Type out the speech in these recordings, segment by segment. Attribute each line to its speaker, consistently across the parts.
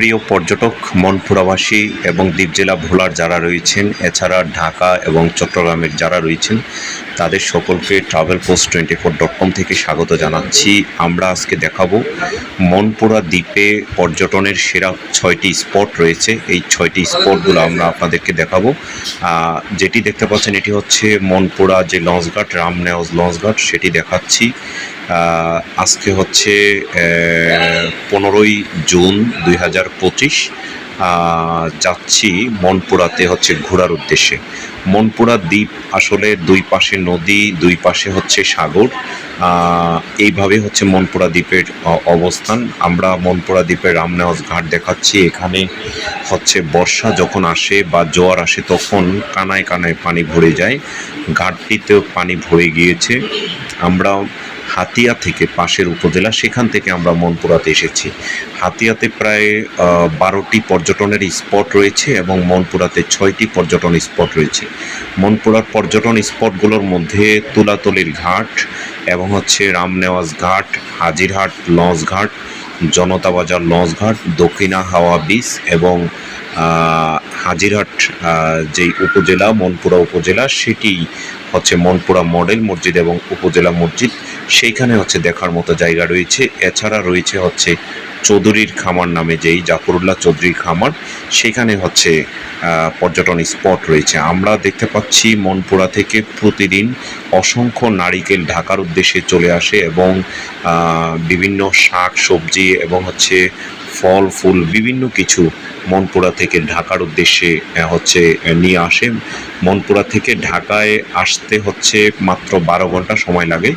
Speaker 1: প্রিয় পর্যটক, মনপুরাবাসী এবং দ্বীপ জেলা ভোলার যারা রয়েছেন, এছাড়া ঢাকা এবং চট্টগ্রামের যারা রয়েছেন, তাদের সকলকে travel post twenty four dot com থেকে স্বাগত জানাচ্ছি। আমরা আজকে দেখাবো মনপুরা দ্বীপে পর্যটনের সেরা ছয়টি স্পট রয়েছে। এই ছয়টি স্পটগুলো আমরা আপনাদেরকে দেখাবো। যেটি দেখতে পাচ্ছেন, এটি হচ্ছে মনপুরা যে লঞ্চঘাট, রামনেওয়াজ লঞ্চঘাট, সেটি দেখাচ্ছি। আজকে হচ্ছে পনেরোই জুন দুই হাজার পঁচিশ যাচ্ছি মনপুরাতে হচ্ছে ঘোরার উদ্দেশ্যে। মনপুরা দ্বীপ আসলে দুই পাশে নদী, দুই পাশে হচ্ছে সাগর। এইভাবে হচ্ছে মনপুরা দ্বীপের অবস্থান। আমরা মনপুরা দ্বীপের রামনেওয়াজ ঘাট দেখাচ্ছি। এখানে হচ্ছে বর্ষা যখন আসে বা জোয়ার আসে তখন কানায় কানায় পানি ভরে যায়। ঘাটটিতেও পানি ভরে গিয়েছে। আমরা হাতিয়া থেকে পাশের উপজেলা, সেখান থেকে আমরা মনপুরাতে এসেছি। হাতিয়াতে প্রায় বারোটি পর্যটনের স্পট রয়েছে এবং মনপুরাতে ছয়টি পর্যটন স্পট রয়েছে। মনপুরার পর্যটন স্পটগুলোর মধ্যে তুলাতলির ঘাট এবং হচ্ছে রামনেওয়াজ ঘাট, হাজিরহাট লঞ্চ ঘাট জনতা বাজার লঞ্চ ঘাট, দক্ষিণা হাওয়া বিচ এবং হাজিরহাট যেই উপজেলা, মনপুরা উপজেলা, সেটি হচ্ছে মনপুরা মডেল মসজিদ এবং উপজেলা মসজিদ। সেইখানে হচ্ছে দেখার মতো জায়গা রয়েছে। এছাড়া রয়েছে হচ্ছে চৌধুরীর খামার নামে যেই জাফরুল্লাহ চৌধুরীর খামার, সেখানে হচ্ছে পর্যটন স্পট রয়েছে। আমরা দেখতে পাচ্ছি মনপুরা থেকে প্রতিদিন অসংখ্য নারিকেল ঢাকার উদ্দেশ্যে চলে আসে এবং বিভিন্ন শাক সবজি এবং হচ্ছে ফল, ফুল, বিভিন্ন কিছু মনপুরা থেকে ঢাকার উদ্দেশ্যে হচ্ছে নিয়ে আসে। মনপুরা থেকে ঢাকায় আসতে হচ্ছে মাত্র বারো ঘণ্টা সময় লাগে।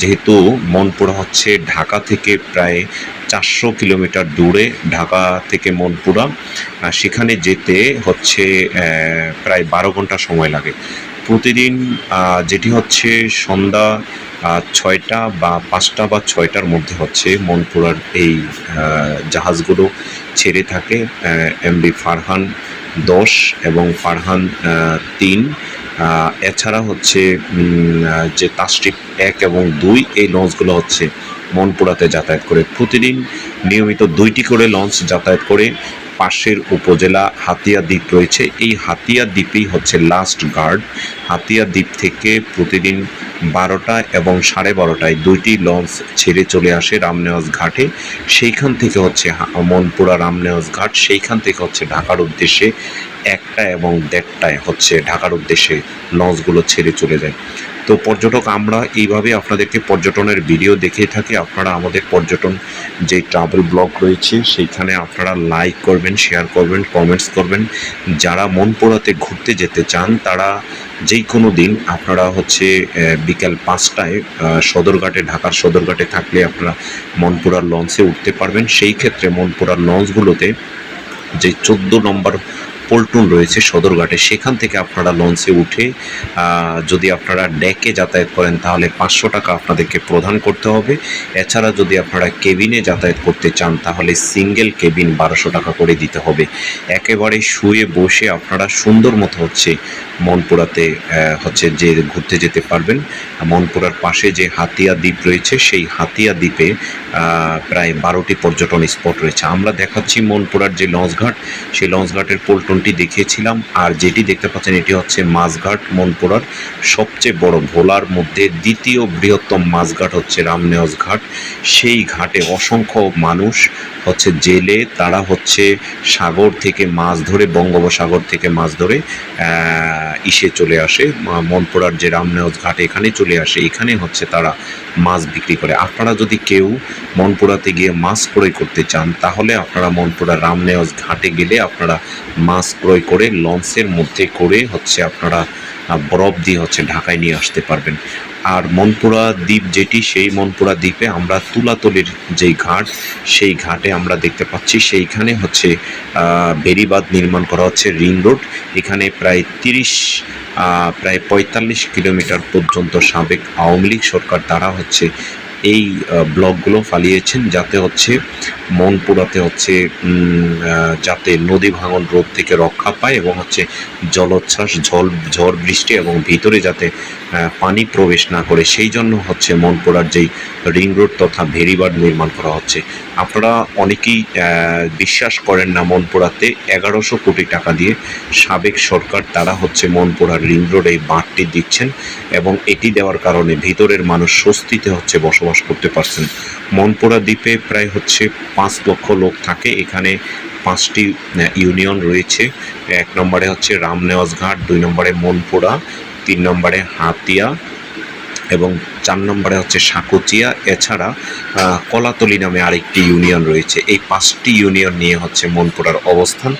Speaker 1: যেহেতু মনপুরা হচ্ছে ঢাকা থেকে প্রায় চারশো কিলোমিটার দূরে ঢাকা থেকে মনপুরা সেখানে যেতে হচ্ছে প্রায় বারো ঘণ্টা সময় লাগে। প্রতিদিন যেটি হচ্ছে সন্ধ্যা ছয়টা বা পাঁচটা বা ছয়টার মধ্যে হচ্ছে মনপুরার এই জাহাজগুলো ছেড়ে থাকে এমবি ফারহান দশ এবং ফারহান তিন। এছাড়া হচ্ছে যে তাস্ট্রিপ এক এবং দুই, এই লঞ্চগুলো হচ্ছে মনপুরাতে যাতায়াত করে প্রতিদিন। নিয়মিত দুইটি করে লঞ্চ যাতায়াত করে পাশের উপজেলা হাতিয়া দ্বীপ রয়েছে। এই হাতিয়া দ্বীপেই হচ্ছে লাস্ট গার্ড হাতিয়া দ্বীপ থেকে প্রতিদিন বারোটা এবং সাড়ে বারোটায় দুইটি লঞ্চ ছেড়ে চলে আসে রামনেওয়াজ ঘাটে। সেইখান থেকে হচ্ছে মনপুরা রামনেওয়াজ ঘাট। সেইখান থেকে হচ্ছে ঢাকার উদ্দেশ্যে একটা এবং দেড়টায় হচ্ছে ঢাকার উদ্দেশ্যে লঞ্চগুলো ছেড়ে চলে যায়। তো পর্যটক, আমরা এইভাবে আপনাদেরকে পর্যটনের ভিডিও দেখিয়ে থাকি। আপনারা আমাদের পর্যটন যে ট্রাভেল ব্লগ রয়েছে, সেইখানে আপনারা লাইক করবেন শেয়ার করবেন কমেন্টস করবেন। যারা মনপুরাতে ঘুরতে যেতে চান, তারা যে কোনো দিন আপনারা হচ্ছে বিকাল পাঁচটায় সদরঘাটে, ঢাকার সদরঘাটে থাকলে আপনারা মনপুরার লঞ্চে উঠতে পারবেন। সেই ক্ষেত্রে মনপুরার লঞ্চগুলোতে যে চোদ্দ নম্বর পল্টুন রয়েছে সদরঘাটে। সেখান থেকে আপনারা লঞ্চে উঠে যদি আপনারা ডেকে যাতায়াত করেন তাহলে পাঁচশো টাকা আপনাদেরকে প্রদান করতে হবে। এছাড়া যদি আপনারা কেবিনে যাতায়াত করতে চান তাহলে সিঙ্গেল কেবিন বারোশো টাকা করে দিতে হবে। একেবারে শুয়ে বসে আপনারা সুন্দর মতো হচ্ছে মনপুরাতে হচ্ছে যে ঘুরতে যেতে পারবেন। মনপুরার পাশে যে হাতিয়া দ্বীপ রয়েছে, সেই হাতিয়া দ্বীপে প্রায় বারোটি পর্যটন স্পট রয়েছে। আমরা দেখাচ্ছি মনপুরার যে লঞ্চঘাট, সেই লঞ্চঘাটের পল্টনটি দেখিয়েছিলাম, আর যেটি দেখতে পাচ্ছেন এটি হচ্ছে মাছঘাট, মনপুরার সবচেয়ে বড় ভোলার মধ্যে দ্বিতীয় বৃহত্তম মাছঘাট হচ্ছে রামনেওয়াজ ঘাট। সেই ঘাটে অসংখ্য মানুষ হচ্ছে জেলে, তারা হচ্ছে সাগর থেকে মাছ ধরে, বঙ্গোপসাগর থেকে মাছ ধরে ইসে চলে আসে। মনপুরার যে রামনেওয়াজ ঘাট এখানে চলে আসে। এখানে হচ্ছে তারা মাছ বিক্রি করে। আপনারা যদি কেউ মনপুরাতে গিয়ে মাছ ক্রয় করতে চান, তাহলে আপনারা মনপুরা রামনেওয়াজ ঘাটে গেলে আপনারা মাছ ক্রয় করে লঞ্চের মধ্যে করে হচ্ছে আপনারা বরফ দিয়ে হচ্ছে ঢাকায় নিয়ে আসতে পারবেন। আর মনপুরা দ্বীপ যেটি সেই মনপুরা দ্বীপে আমরা তুলাতলির যেই ঘাট সেই ঘাটে আমরা দেখতে পাচ্ছি সেইখানে হচ্ছে আহ, বেড়িবাঁধ নির্মাণ করা হচ্ছে রিং রোড। এখানে প্রায় তিরিশ প্রায় পঁয়তাল্লিশ কিলোমিটার পর্যন্ত সাবেক আওয়ামী লীগ সরকার দ্বারা হচ্ছে এই ব্লকগুলো ফালিয়েছেন যাতে হচ্ছে মনপুরাতে হচ্ছে যাতে নদী ভাঙন রোধ থেকে রক্ষা পায় এবং হচ্ছে জলোচ্ছ্বাস, ঝল, ঝড় বৃষ্টি এবং ভিতরে যাতে পানি প্রবেশ না করে। সেই জন্য হচ্ছে মনপুরার যেই রিং রোড তথা ভেরিবাদ নির্মাণ করা হচ্ছে। আপনারা অনেকেই বিশ্বাস করেন না মনপুরাতে এগারোশো কোটি টাকা দিয়ে সাবেক সরকার তারা হচ্ছে মনপুরার রিং রোড এই বাঁধটি দিচ্ছেন এবং এটি দেওয়ার কারণে ভিতরের মানুষ স্বস্তিতে হচ্ছে বসবাস করতে পারছেন। মনপুরা দ্বীপে প্রায় হচ্ছে পাঁচ লক্ষ লোক থাকে। এখানে পাঁচটি ইউনিয়ন রয়েছে। এক নম্বরে হচ্ছে রামনেওয়াজ ঘাট, দুই নম্বরে মনপুরা, তিন নম্বরে হাতিয়া এবং চার নম্বরে হচ্ছে সাকুচিয়া। এছাড়া কলাতলি নামে আরেকটি ইউনিয়ন রয়েছে। এই পাঁচটি ইউনিয়ন নিয়ে হচ্ছে মনপুরার অবস্থান।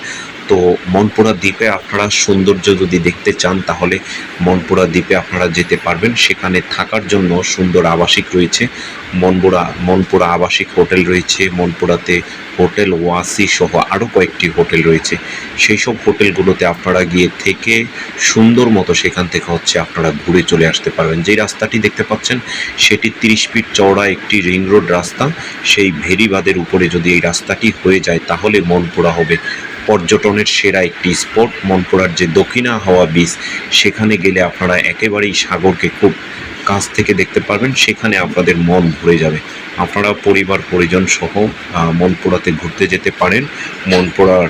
Speaker 1: তো মনপুরা দ্বীপে আপনারা সৌন্দর্য যদি দেখতে চান, তাহলে মনপুরা দ্বীপে আপনারা যেতে পারবেন। সেখানে থাকার জন্য সুন্দর আবাসিক রয়েছে। মনপুরা মনপুরা আবাসিক হোটেল রয়েছে। মনপুরাতে হোটেল ওয়াসি সহ আরও কয়েকটি হোটেল রয়েছে। সেই সব হোটেলগুলোতে আপনারা গিয়ে থেকে সুন্দর মতো সেখান থেকে হচ্ছে আপনারা ঘুরে চলে আসতে পারবেন। যেই রাস্তাটি দেখতে পাচ্ছেন, সেটি তিরিশ ফিট চওড়া একটি রিং রোড রাস্তা। সেই ভেরিবাদের উপরে যদি এই রাস্তাটি হয়ে যায়, তাহলে মনপুরা হবে পর্যটনের সেরা একটি স্পট, মনপুরার যে দক্ষিণা হাওয়া বীচ সেখানে গেলে আপনারা একেবারেই সাগরকে খুব কাছ থেকে দেখতে পারবেন, সেখানে আপনাদের মন ভরে যাবে। আপনারা পরিবার, পরিজন সহ মনপুরাতে ঘুরতে যেতে পারেন। মনপুরার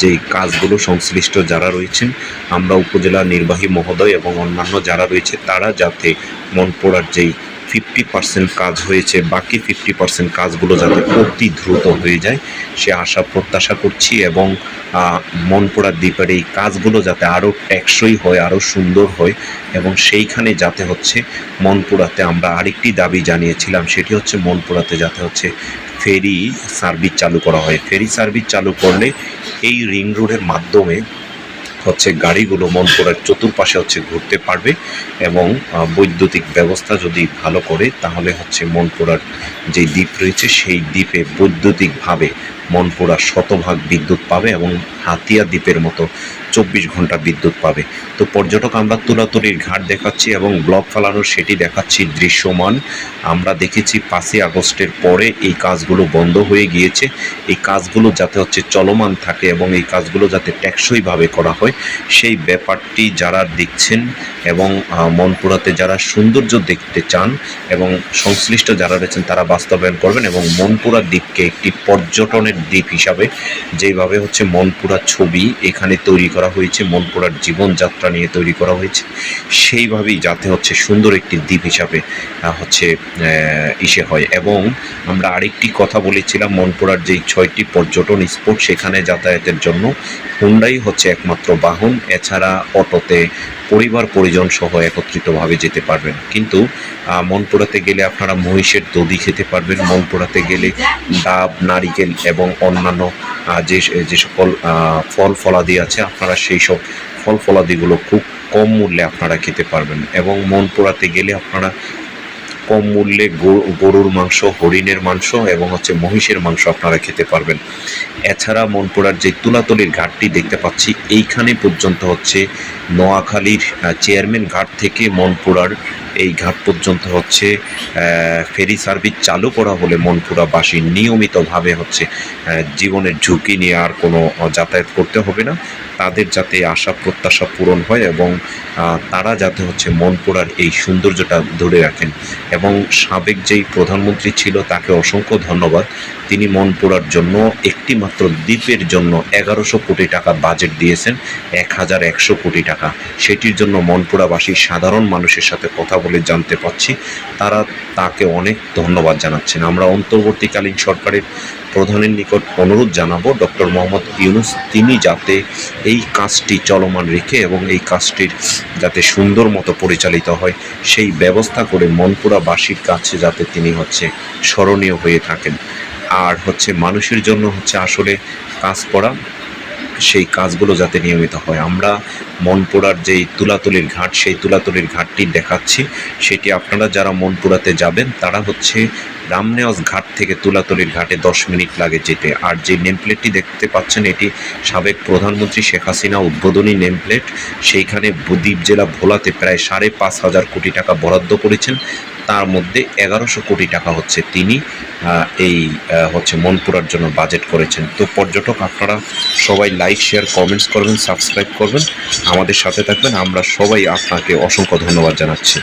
Speaker 1: যেই কাজগুলো সংশ্লিষ্ট যারা রয়েছেন, আমরা উপজেলা নির্বাহী মহোদয় এবং অন্যান্য যারা রয়েছে, তারা যাতে মনপুরার যেই ফিফটি পার্সেন্ট কাজ হয়েছে বাকি ফিফটি পার্সেন্ট কাজগুলো যাতে অতি দ্রুত হয়ে যায় সে আশা প্রত্যাশা করছি এবং আহ, মনপুরা দ্বীপের এই কাজগুলো যাতে আরও টেকসই হয় আরও সুন্দর হয় এবং সেইখানে যাতে হচ্ছে মনপুরাতে আমরা আরেকটি দাবি জানিয়েছিলাম সেটি হচ্ছে মনপুরাতে যাতে হচ্ছে ফেরি সার্ভিস চালু করা হয়। ফেরি সার্ভিস চালু করলে এই রিং রোডের মাধ্যমে হচ্ছে গাড়িগুলো মন মনপুরার চতুর্পাশে হচ্ছে ঘুরতে পারবে এবং বৈদ্যুতিক ব্যবস্থা যদি ভালো করে, তাহলে হচ্ছে মন মনপুরার যে দ্বীপ রয়েছে, সেই দ্বীপে বৈদ্যুতিকভাবে মনপুরা শতভাগ বিদ্যুৎ পাবে এবং হাতিয়া দ্বীপের মতো চব্বিশ ঘণ্টা বিদ্যুৎ পাবে। তো পর্যটক, আমরা তুলাতুলির ঘাট দেখাচ্ছি এবং ব্লক ফালানোর সেটি দেখাচ্ছি দৃশ্যমান। আমরা দেখেছি পাঁচই আগস্টের পরে এই কাজগুলো বন্ধ হয়ে গিয়েছে। এই কাজগুলো যাতে হচ্ছে চলমান থাকে এবং এই কাজগুলো যাতে টেকসইভাবে করা হয়, সেই ব্যাপারটি যারা দেখছেন এবং মনপুরাতে যারা সৌন্দর্য দেখতে চান এবং সংশ্লিষ্ট যারা রয়েছেন তারা বাস্তবায়ন করবেন এবং মনপুরা দ্বীপকে একটি পর্যটনের দ্বীপ হিসাবে যেভাবে হচ্ছে মনপুরা ছবি এখানে তৈরি করা হয়েছে, মনপুরার জীবনযাত্রা নিয়ে তৈরি করা হয়েছে। সেইভাবেই যাতে হচ্ছে সুন্দর একটি দ্বীপ হিসাবে হচ্ছে ইসে হয়। এবং আমরা আরেকটি কথা বলেছিলাম, মনপুরার যেই ছয়টি পর্যটন স্পট সেখানে যাতায়াতের জন্য, হুন্ডাই হচ্ছে একমাত্র বাহন। এছাড়া অটোতে পরিবার, পরিজন সহ একত্রিতভাবে যেতে পারবেন। কিন্তু মনপুরাতে গেলে আপনারা মহিষের দধি খেতে পারবেন। মনপুরাতে গেলে ডাব, নারিকেল এবং অন্যান্য যে যে সকল ফল ফলাদি আছে, আপনারা সেই সব ফল ফলাদিগুলো খুব কম মূল্যে আপনারা খেতে পারবেন এবং মন পোড়াতে গেলে আপনারা কম মূল্যে গরুর মাংস, হরিণের মাংস এবং হচ্ছে মহিষের মাংস আপনারা খেতে পারবেন। এছাড়া মনপুরার যে তুলাতলির ঘাটটি দেখতে পাচ্ছি, এইখানে পর্যন্ত হচ্ছে নোয়াখালীর চেয়ারম্যান ঘাট থেকে মনপুরার এই ঘাট পর্যন্ত হচ্ছে ফেরি সার্ভিস চালু করা হলে মনপুরাবাসী নিয়মিতভাবে হচ্ছে জীবনের ঝুঁকি নিয়ে আর কোনো যাতায়াত করতে হবে না। তাদের যাতে আশা প্রত্যাশা পূরণ হয় এবং তারা যাতে হচ্ছে মনপুরার এই সৌন্দর্যটা ধরে রাখেন। এবং সাবেক যেই প্রধানমন্ত্রী ছিল তাকে অসংখ্য ধন্যবাদ। তিনি মনপুরার জন্য একটি মাত্র দ্বীপের জন্য এগারোশো কোটি টাকা বাজেট দিয়েছেন, এক হাজার একশো কোটি টাকা। সেটির জন্য মনপুরাবাসী সাধারণ মানুষের সাথে কথা বলে জানতে পাচ্ছি। তারা তাকে অনেক ধন্যবাদ জানাচ্ছেন। আমরা অন্তর্বর্তীকালীন সরকারের প্রধানের নিকট অনুরোধ জানাব ডক্টর মোহাম্মদ ইউনুস, তিনি যাতে এই কাজটি চলমান রেখে এবং এই কাজটির যাতে সুন্দর মতো পরিচালিত হয়, সেই ব্যবস্থা করে মনপুরাবাসীর কাছে যাতে তিনি হচ্ছে স্মরণীয় হয়ে থাকেন। আর হচ্ছে মানুষের জন্য হচ্ছে আসলে কাজ করা সেই কাজগুলো যাতে নিয়মিত হয়। আমরা মনপুরার যেই তুলাতলির ঘাট, সেই তুলাতলির ঘাটটি দেখাচ্ছি। সেটি আপনারা যারা মনপুরাতে যাবেন, তারা হচ্ছে রামনেওয়াজ ঘাট থেকে তুলাতলির ঘাটে দশ মিনিট লাগে যেতে। আর যে নেমপ্লেটটি দেখতে পাচ্ছেন, এটি সাবেক প্রধানমন্ত্রী শেখ হাসিনা উদ্বোধনী নেমপ্লেট। সেইখানে দ্বীপ জেলা ভোলাতে প্রায় সাড়ে পাঁচ হাজার কোটি টাকা বরাদ্দ করেছেন। তার মধ্যে এগারোশো কোটি টাকা হচ্ছে তিনি এই হচ্ছে মনপুরার জন্য বাজেট করেছেন। তো পর্যটক, আপনারা সবাই লাইক শেয়ার কমেন্টস করবেন সাবস্ক্রাইব করবেন। আমাদের সাথে থাকবেন। আমরা সবাই আপনাকে অসংখ্য ধন্যবাদ জানাচ্ছি।